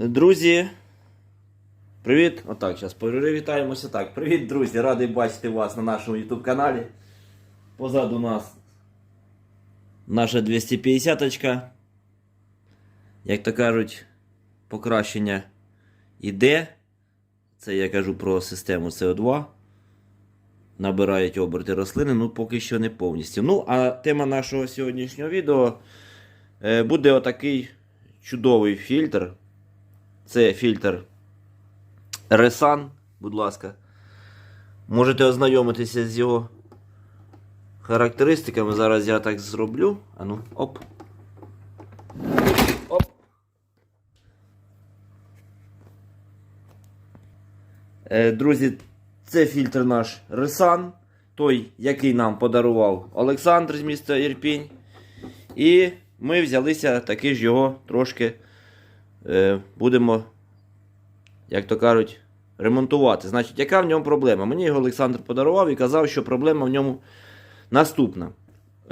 Друзі, привіт! Отак, зараз привітаємося. Так, привіт, друзі! Радий бачити вас на нашому YouTube каналі. Позаду нас наша 250-очка. Як то кажуть, покращення іде. Це я кажу про систему CO2. Набирають оберти рослини, ну поки що не повністю. Ну, а тема нашого сьогоднішнього відео е, буде отакий чудовий фільтр. Це фільтр Ресан, будь ласка. Можете ознайомитися з його характеристиками. Зараз я так зроблю. Ану, оп. Оп. Е, Друзі, це фільтр наш Ресан. Той, який нам подарував Олександр з міста Ірпінь. І ми взялися таки ж його трошки будемо, як то кажуть, ремонтувати. Значить, яка в ньому проблема? Мені його Олександр подарував і казав, що проблема в ньому наступна.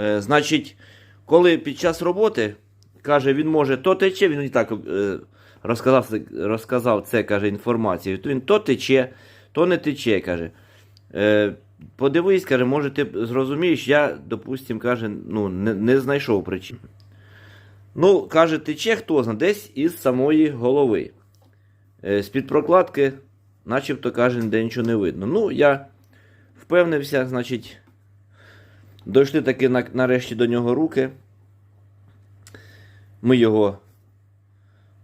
Е, значить, коли під час роботи каже, він може то тече, він і так е, розказав, розказав це каже, інформацію. То він то тече, то не тече. каже. Е, подивись, каже, може ти зрозумієш, я, допустим, каже, ну, не, не знайшов причин. Ну, каже, тече хто зна, десь із самої голови. Е, З-під прокладки, начебто, каже, ніде нічого не видно. Ну, я впевнився, значить, дійшли таки нарешті до нього руки. Ми його,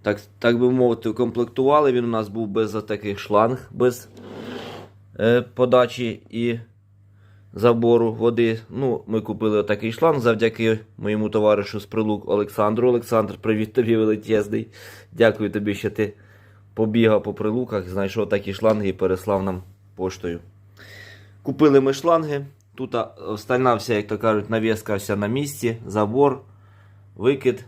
так, так би мовити, укомплектували. Він у нас був без таких шланг, без е, подачі і забору води. Ну, ми купили такий шланг завдяки моєму товаришу з прилук Олександру. Олександр, привіт тобі величезний. Дякую тобі, що ти побігав по прилуках, знайшов такі шланги і переслав нам поштою. Купили ми шланги. Тут остальна вся, як то кажуть, навіска вся на місці, забор, викид,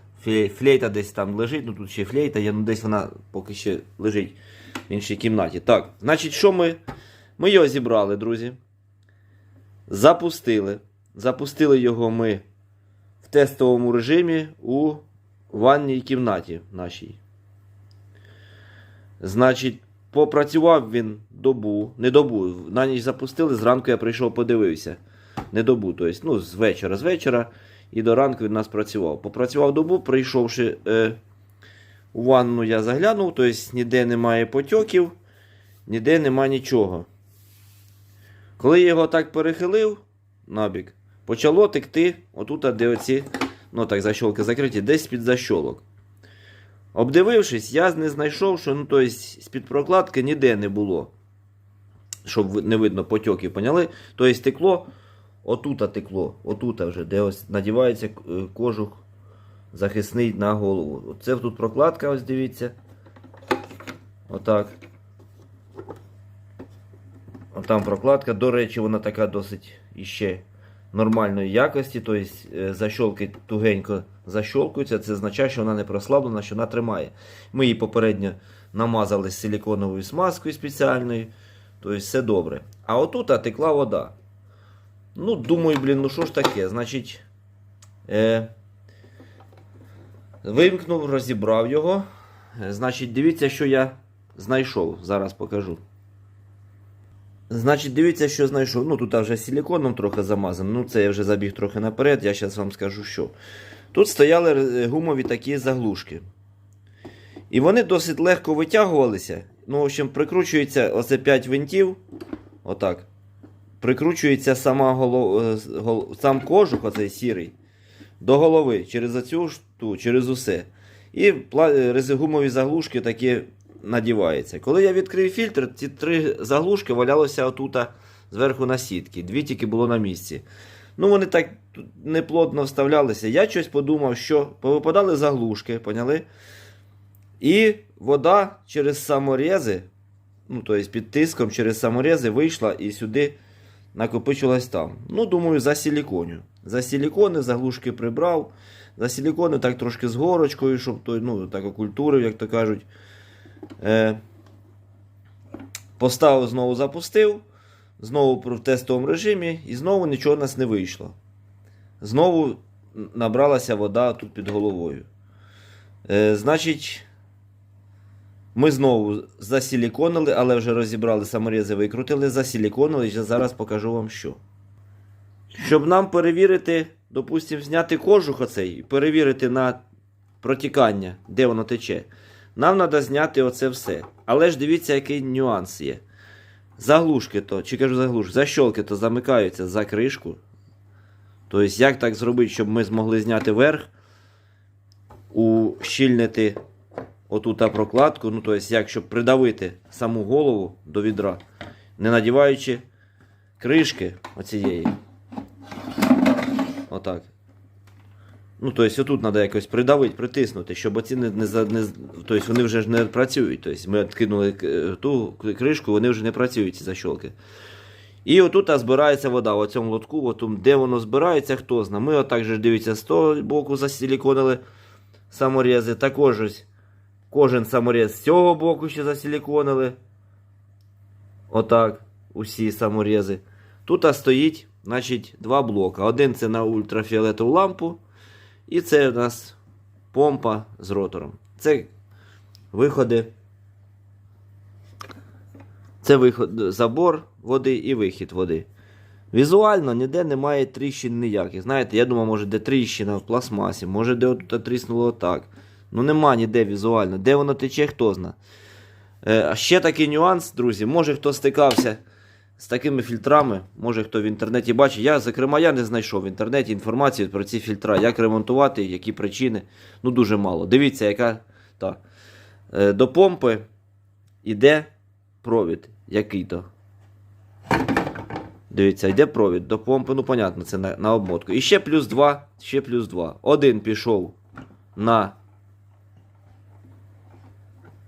флейта десь там лежить. Ну тут ще флейта, є, ну десь вона поки ще лежить в іншій кімнаті. Так, значить, що ми? Ми його зібрали, друзі. Запустили. Запустили його ми в тестовому режимі у ванній кімнаті нашій. Значить, попрацював він добу, не добу. На ніч запустили, зранку я прийшов, подивився. Не добу, тобто, ну, з вечора, з вечора і до ранку він нас працював. Попрацював добу, прийшовши е, у ванну, я заглянув, тобто ніде немає потьоків, ніде немає нічого. Коли я його так перехилив набік, почало текти отут, де оці, ну так, защолки закриті, десь під защолок. Обдивившись, я не знайшов, що ну, тобто, з-під прокладки ніде не було. Щоб не видно потьоків, поняли? Тобто текло, отута текло, отута вже, де ось надівається е, кожух захисний на голову. Це тут прокладка, ось дивіться. Отак. Там прокладка, до речі, вона така досить іще нормальної якості, тобто е, защолки тугенько защолкуються, це означає, що вона не прослаблена, що вона тримає. Ми її попередньо намазали з силіконовою смазкою спеціальною, тобто все добре. А отут а, текла вода. Ну, думаю, блін, ну що ж таке? Значить, е, вимкнув, розібрав його. Е, Значить, дивіться, що я знайшов. Зараз покажу. Значить, дивіться, що знайшов. Ну, тут вже силіконом трохи замазано. Ну, це я вже забіг трохи наперед, я зараз вам скажу, що. Тут стояли е, гумові такі заглушки. І вони досить легко витягувалися. Ну, в общем, прикручується оце 5 винтів. Отак. Прикручується сама голов... е, гол... сам кожух, оцей сірий, до голови через оцю шту, через усе. І е, резигумові заглушки такі надіваються. Коли я відкрив фільтр, ці три заглушки валялося отута зверху на сітки. Дві тільки було на місці. Ну, вони так неплотно вставлялися. Я щось подумав, що повипадали заглушки, поняли? І вода через саморези, ну, тобто під тиском через саморези вийшла і сюди накопичилась там. Ну, думаю, за силіконю. За силікони заглушки прибрав. За силікони так трошки з горочкою, щоб той, ну, так окультурив, як то кажуть. Е, поставив, знову запустив. Знову в тестовому режимі, і знову нічого у нас не вийшло. Знову набралася вода тут під головою. Е, значить, Ми знову засиліконили, але вже розібрали саморези, викрутили, засиліконили, і зараз покажу вам що. Щоб нам перевірити, допустимо, зняти кожух оцей і перевірити на протікання, де воно тече, нам треба зняти оце все. Але ж дивіться, який нюанс є. Заглушки то, чи кажу заглушки, защолки то замикаються за кришку. Тобто, як так зробити, щоб ми змогли зняти верх, ущільнити оту та прокладку, ну тобто, як щоб придавити саму голову до відра, не надіваючи кришки оцієї. Отак. Ну, тобто, отут треба якось придавити, притиснути, щоб оці не, не, не тобто вони вже ж не працюють. Тобто ми відкинули е, ту кришку, вони вже не працюють, ці защолки. І отут збирається вода, в цьому лотку, отум, де воно збирається, хто знає. Ми отак же дивіться, з того боку засиліконили саморези. Також ось кожен саморез з цього боку ще засиліконили. Отак, усі саморези. Тут стоїть, значить, два блока. Один це на ультрафіолетову лампу. І це у нас помпа з ротором. Це виходи. Це виход, забор води і вихід води. Візуально ніде немає тріщин ніяких. Знаєте, я думав, може, де тріщина в пластмасі, може, де тут тріснуло отак. Ну нема ніде візуально. Де воно тече, хто зна. Е, ще такий нюанс, друзі. Може хто стикався з такими фільтрами, може хто в інтернеті бачить. Я, зокрема, я не знайшов в інтернеті інформацію про ці фільтра, як ремонтувати, які причини. Ну, дуже мало. Дивіться, яка. Так. Е, до помпи йде провід. Який то. Дивіться, йде провід до помпи, ну, понятно, це на, на обмотку. І ще плюс 2, ще плюс 2. Один пішов на.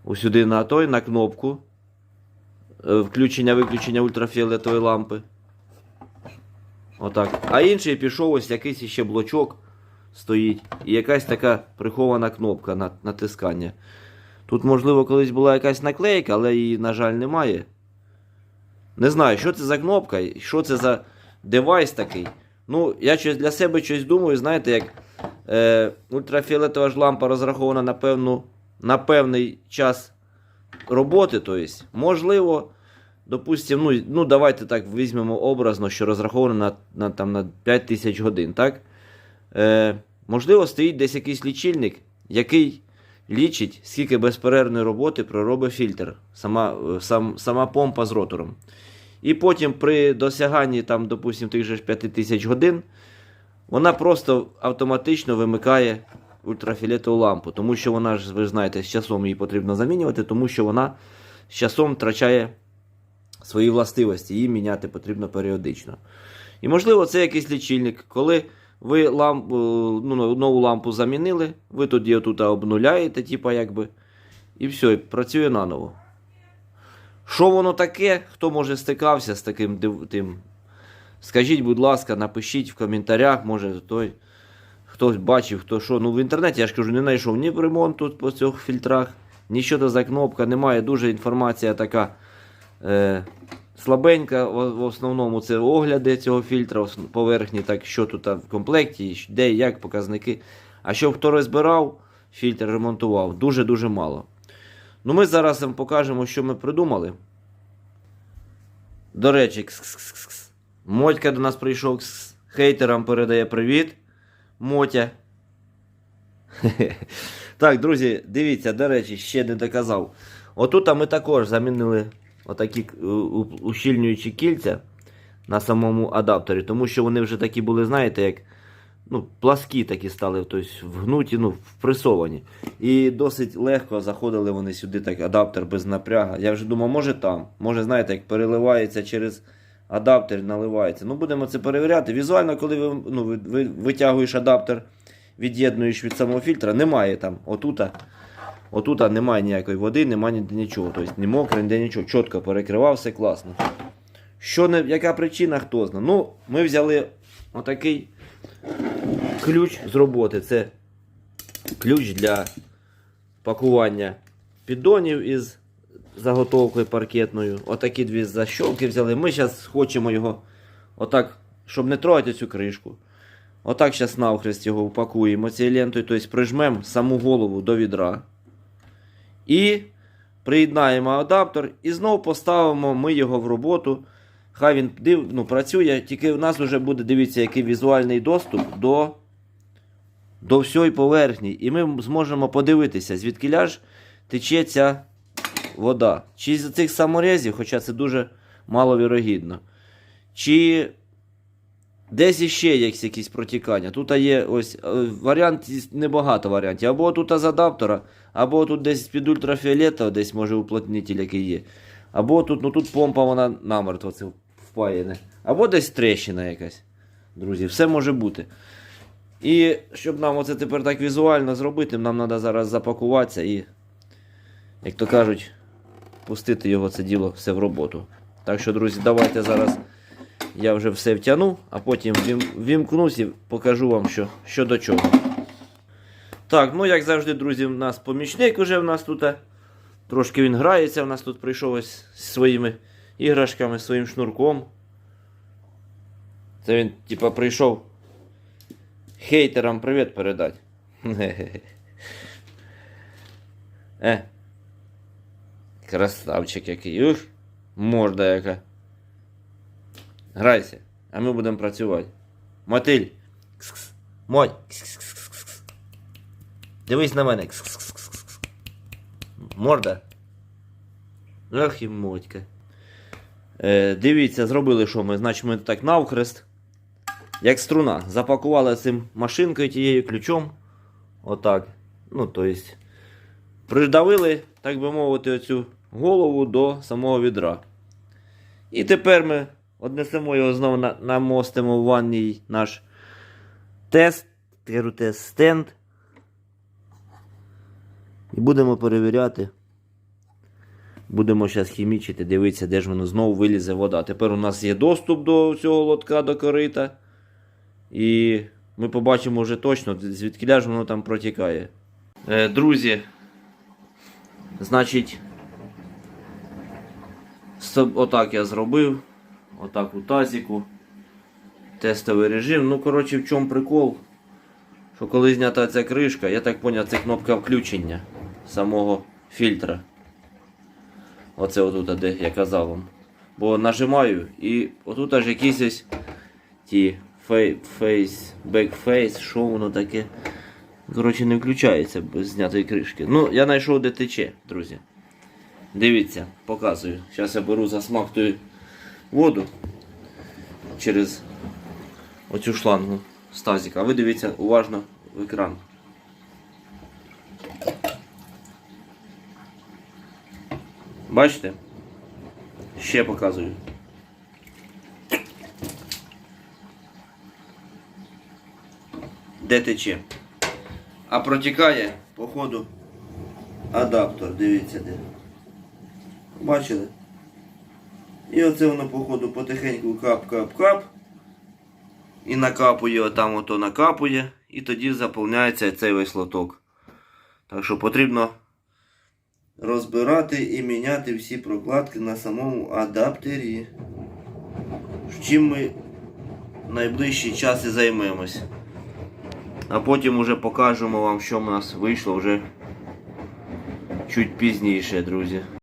Усюди на той, на кнопку. Е, Включення-виключення ультрафіолетової лампи. Отак. А інший пішов ось якийсь ще блочок стоїть. І якась така прихована кнопка на натискання. Тут, можливо, колись була якась наклейка, але її, на жаль, немає. Не знаю, що це за кнопка, що це за девайс такий. Ну, я щось для себе щось думаю, знаєте, як е, ультрафіолетова ж лампа розрахована на, певну, на певний час роботи. Тобто, можливо, допустимо, ну, ну давайте так візьмемо образно, що розраховано на, на, там, на 5 тисяч годин. так? Е, можливо, стоїть десь якийсь лічильник, який лічить, скільки безперервної роботи проробить фільтр, сама, е, сам, сама помпа з ротором. І потім при досяганні, там, допустим, тих же ж 5000 годин, вона просто автоматично вимикає ультрафіолетову лампу, тому що вона ж, ви знаєте, з часом її потрібно замінювати, тому що вона з часом втрачає свої властивості, її міняти потрібно періодично. І можливо, це якийсь лічильник, коли ви ламп, ну, нову лампу замінили, ви тоді отут обнуляєте, типа якби, і все, працює наново. Що воно таке? Хто може стикався з таким тим? Скажіть, будь ласка, напишіть в коментарях, може той хтось бачив, хто що. Ну в інтернеті я ж кажу, не знайшов ні ремонт тут по цих фільтрах, ні що за кнопка, немає. Дуже інформація така е, слабенька. В, основному це огляди цього фільтра, поверхні, так що тут в комплекті, де, як показники. А щоб хто розбирав, фільтр ремонтував, дуже-дуже мало. Ну, ми зараз вам покажемо, що ми придумали. До речі, кс-кс-кс-кс. Мотька до нас прийшов кс-кс. хейтерам передає привіт. Мотя. Так, друзі, дивіться, до речі, ще не доказав. Отут ми також замінили отакі е, ущільнюючі кільця на самому адаптері, тому що вони вже такі були, знаєте, як ну, пласкі такі стали, тобто вгнуті, ну, впресовані. І досить легко заходили вони сюди, так, адаптер без напряга. Я вже думав, може там, може, знаєте, як переливається через адаптер, наливається. Ну, будемо це перевіряти. Візуально, коли ви, ну, ви, ви витягуєш адаптер, від'єднуєш від самого фільтра, немає там отута. Отута немає ніякої води, немає ніде нічого. Тобто ні мокре, ніде нічого. Чітко перекривав, все класно. Що не, яка причина, хто знає. Ну, ми взяли отакий ключ з роботи. Це ключ для пакування піддонів із заготовкою паркетною. Отакі дві защолки взяли. Ми зараз хочемо його отак, щоб не трогати цю кришку. Отак зараз навхрест його упакуємо цією лентою, тобто прижмемо саму голову до відра. І приєднаємо адаптер і знову поставимо ми його в роботу. Хай він див, ну, працює, тільки в нас вже буде, дивіться, який візуальний доступ до, до всієї поверхні. І ми зможемо подивитися, звідки ж тече ця вода. Чи з цих саморезів, хоча це дуже маловірогідно. Чи десь іще є якісь протікання. Тут є ось е, варіант, небагато варіантів. Або тут з адаптера, або тут десь під ультрафіолета, десь може уплотнитель який є. Або тут, ну тут помпа вона намертво це впаяне. Або десь трещина якась. Друзі, все може бути. І щоб нам оце тепер так візуально зробити, нам треба зараз запакуватися і, як то кажуть, пустити його це діло все в роботу. Так що, друзі, давайте зараз я вже все втягну, а потім вімкнусь і покажу вам, що, що до чого. Так, ну як завжди, друзі, у нас помічник уже в нас тут. Трошки він грається, у нас тут прийшов ось зі своїми іграшками, своїм шнурком. Це він, типа, прийшов хейтерам привіт передати. Е. Красавчик який. Ух, морда яка. Грайся, а ми будемо працювати. Мотиль. Кс-кс. Мой. Кс-кс-кс-кс-кс. Дивись на мене. Кс-кс-кс-кс-кс. Морда. Ах і мотька. Е, дивіться, зробили що ми. Значить, ми так навхрест. Як струна. Запакували цим машинкою тією ключом. Отак. Ну, то. Придавили, так би мовити, оцю голову до самого відра. І тепер ми однесемо його знову на, намостимо в ванній наш тест. Тест стенд. І будемо перевіряти. Будемо зараз хімічити, дивитися, де ж воно знову вилізе вода. Тепер у нас є доступ до цього лотка, до корита. І ми побачимо вже точно, звідки ж воно там протікає. Е, друзі, значить, отак я зробив. Отак тазіку. Тестовий режим. Ну, коротше, в чому прикол? Що коли знята ця кришка, я так зрозумів, це кнопка включення самого фільтра. Оце отут, де я казав вам. Бо нажимаю і отут аж якісь ось ті фейс, бекфейс, що воно таке. Коротше, не включається без знятої кришки. Ну, я знайшов де тече, друзі. Дивіться, показую. Зараз я беру засмактую воду через оцю шлангу з тазика. А ви дивіться уважно в екран. Бачите? Ще показую. Де тече? А протікає, походу, адаптер, дивіться де. Бачили? І оце воно, походу, потихеньку кап-кап-кап. І накапує, отам ото накапує, і тоді заповняється цей весь лоток. Так що потрібно розбирати і міняти всі прокладки на самому адаптері. Чим ми в найближчий час і займемось. А потім уже покажемо вам, що в нас вийшло вже чуть пізніше, друзі.